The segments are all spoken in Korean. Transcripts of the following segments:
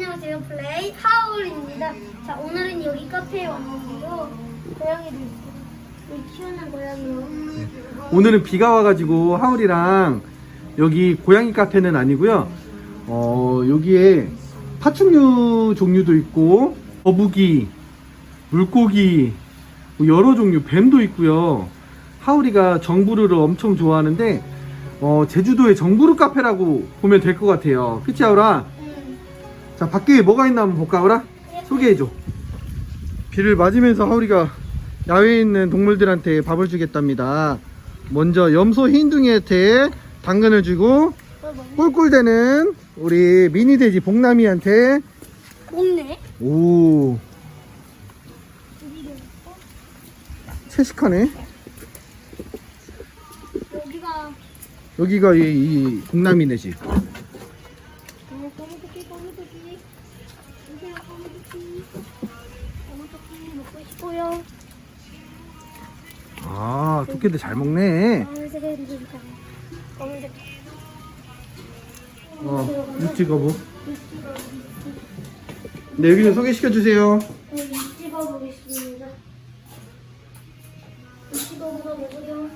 안녕하세요. 플레이 하울입니다. 자, 오늘은 여기 카페에 왔는데요. 있고, 여기 키우는 고양이요. 오늘은 비가 와가지고 하울이랑 여기 고양이 카페는 아니고요. 어 여기에 파충류 종류도 있고 거북이, 물고기 뭐 여러 종류 뱀도 있고요. 하울이가 정부르를 엄청 좋아하는데 어, 제주도의 정부르 카페라고 보면 될 것 같아요. 그치 하울아? 음, 자 밖에 뭐가 있나 한번 볼까 하울아? 소개해줘. 비를 맞으면서 하울이가 야외에 있는 동물들한테 밥을 주겠답니다. 먼저 염소 흰둥이한테 당근을 주고 꿀꿀대는 우리 미니 돼지 복남이한테 먹네? 오 채식하네. 여기가, 여기가 이, 이 복남이네 집. 어, 거미토끼, 거미토끼. 거미토끼 먹고 싶어요. 아 토끼들 잘 먹네. 어 육지거부. 네 여기는 소개시켜 주세요. 여기 찍어 보겠습니다. 찍어보가 먹으려.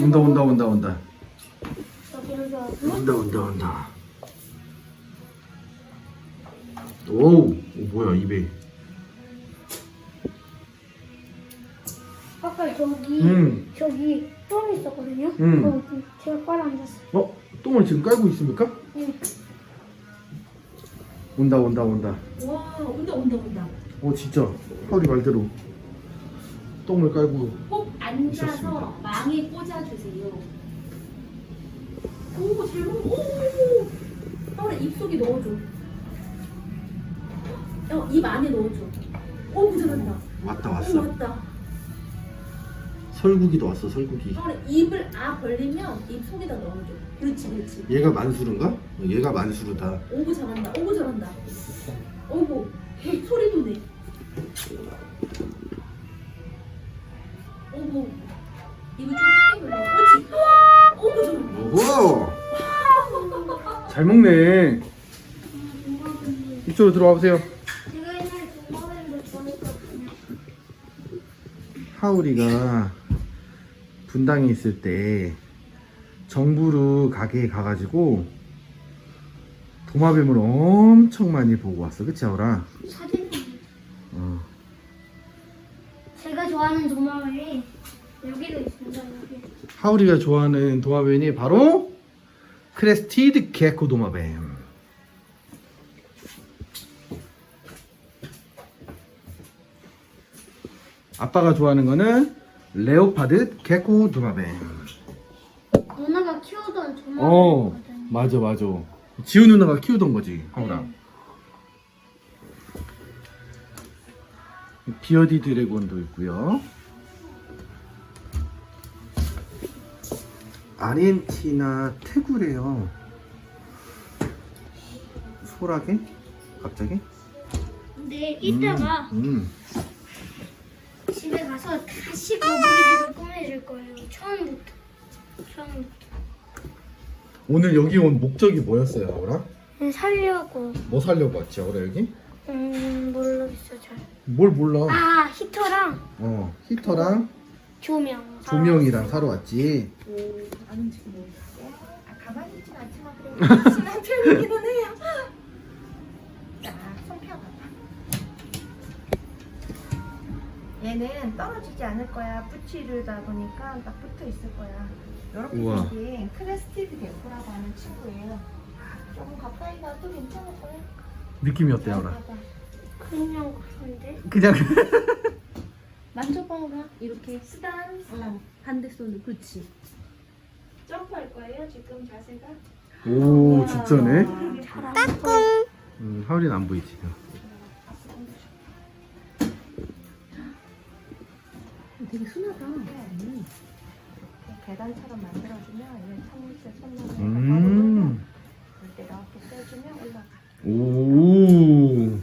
온다 온다 온다 온다. 여기로 줘. 온다 온다 온다. 오, 오 뭐야 입에. 아까 저기 음. 저기 똥 있었거든요. 음. 어, 제가 빨아 앉았어. 어 똥을 지금 깔고 있습니까? 응. 온다 온다 온다. 와 온다 온다 온다 어 진짜 하울이 말대로 똥을 깔고 꼭 앉아서 있었습니다. 망에 꽂아주세요 오잘 먹어 오 하울아 입속에 넣어줘 어, 입 안에 넣어줘 오 잘한다 왔다 오 왔어. 왔다 설국이도 왔어 설국이. 하울아 입을 아 벌리면 입 속에다 넣어줘 그렇지 그렇지 얘가 만수르인가? 어, 얘가 만수르다. 오구 잘한다 오구 잘한다 오구 개 소리도 내 오구 입을 좀 크게 그렇지 오구 잘한다 오호. 잘 먹네. 이쪽으로 들어와 보세요. 하울이가 분당에 있을 때 정부르 가게에 가가지고 도마뱀을 엄청 많이 보고 왔어. 그치 하울아? 사진. 어. 제가 좋아하는 동물이 여기도 있습니다. 여기. 하울이가 좋아하는 도마뱀이 바로 크레스티드 게코 도마뱀. 아빠가 좋아하는 거는 레오파드 게코 도마뱀. 누나가 키우던 동물. 어, 맞아, 맞아. 지우 누나가 키우던 거지, 하울아. 비어디 드래곤도 있고요. 아르헨티나 태구래요. 소라게? 갑자기? 근데 이따가 음. 집 에 가서 다시 거북이집을 꾸며줄 거예요. 처음부터. 처음부터. 오늘 여기 온 목적이 뭐였어요, 하울아? 음, 살려고. 뭐 살려고 왔지, 하울아, 여기? 음, 모르겠어 잘. 뭘 몰라. 아 히터랑 어, 히터랑 조명. 조명이랑 사러 왔지. 오, 안 움직이네. 아, 가만히 있진 않지만 그래도 신랑 틀리기는 해요. 얘는 떨어지지 않을 거야. 붙이르다 보니까 딱 붙어 있을 거야. 이렇게 우와. 생긴 크레스티드 개코라고 하는 친구예요. 조금 가까이 가도 괜찮을 거야. 느낌이 어때, 하울아? 봐봐. 그냥 그런데. 그냥 만져봐봐. 이렇게 스단. 어, 반대 손으로. 그렇지. 점프할 거예요 지금 자세가. 오 진짜네 따꿍. 음, 하울이는 안 보이지 되게 순하다. 음. 계단처럼 만들어주면 얘 참을새 손으로 음. 이렇게 이렇게 떼주면 올라가. 오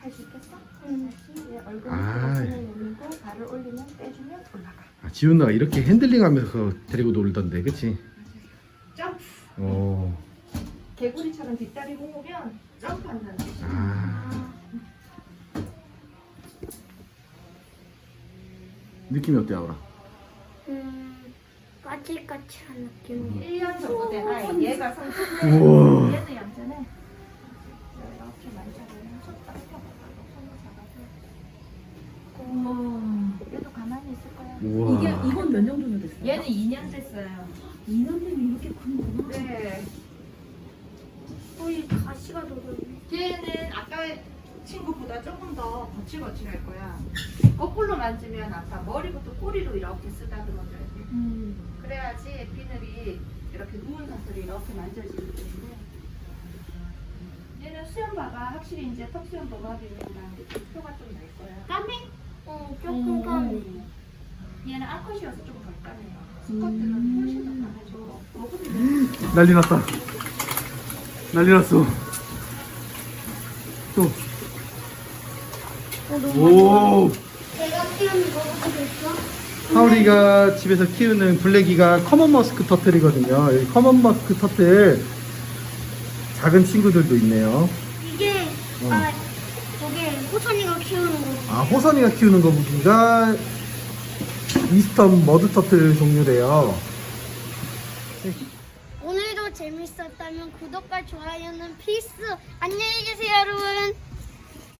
할 수 있겠어? 응. 다시 얘 얼굴 아. 밑으로 올리고 발을 올리면 떼주면 올라가. 아, 지훈 누가 이렇게 핸들링 하면서 데리고 놀던데 그치? 점프. 오 개구리처럼 뒷다리 모으면 점프한다는 뜻이에요. 아. 느낌이 어때 아우라? 음, 까칠까칠한 느낌이. 1년 정도 된 아이. 얘가. 얘도 얌전해. 이렇게 손을 잡아서. 우와. 얘도 가만히 있을 거야. 우와. 이게 이건 몇 년 정도 됐어요? 얘는 2년 됐어요. 2년 되면 이렇게 크는구나. 네. 거의 가시가 돋았네. 얘는 아까 친구보다 조금 더 거칠거칠할 거야. 거꾸로 만지면 아까 머리부터 꼬리로 이렇게 쓰다듬어줘야 돼. 음. 그래야지 비늘이 이렇게 누운 상태로 이렇게 만져지기 때문에 얘는 수염바가 확실히 이제 턱 수염바가 하게 되면 표가 좀 날 거야. 까매? 어, 조금 까매. 얘는 암컷이어서 좀 덜 까매요. 수컷들은 훨씬 더 까매지고 먹으면 난리 났다. 난리 났어. 또. 오. 내가 키우는 거보다 됐어? 하울이가 집에서 키우는 블랙이가 커먼 머스크 터틀이거든요. 여기 커먼 머스크 터틀 작은 친구들도 있네요. 이게, 어. 아, 저게 호선이가 키우는 거지. 아, 호선이가 키우는 거북이가 이스턴 머드 터틀 종류래요. 오늘도 재밌었다면 구독과 좋아요는 필수. 안녕히 계세요, 여러분.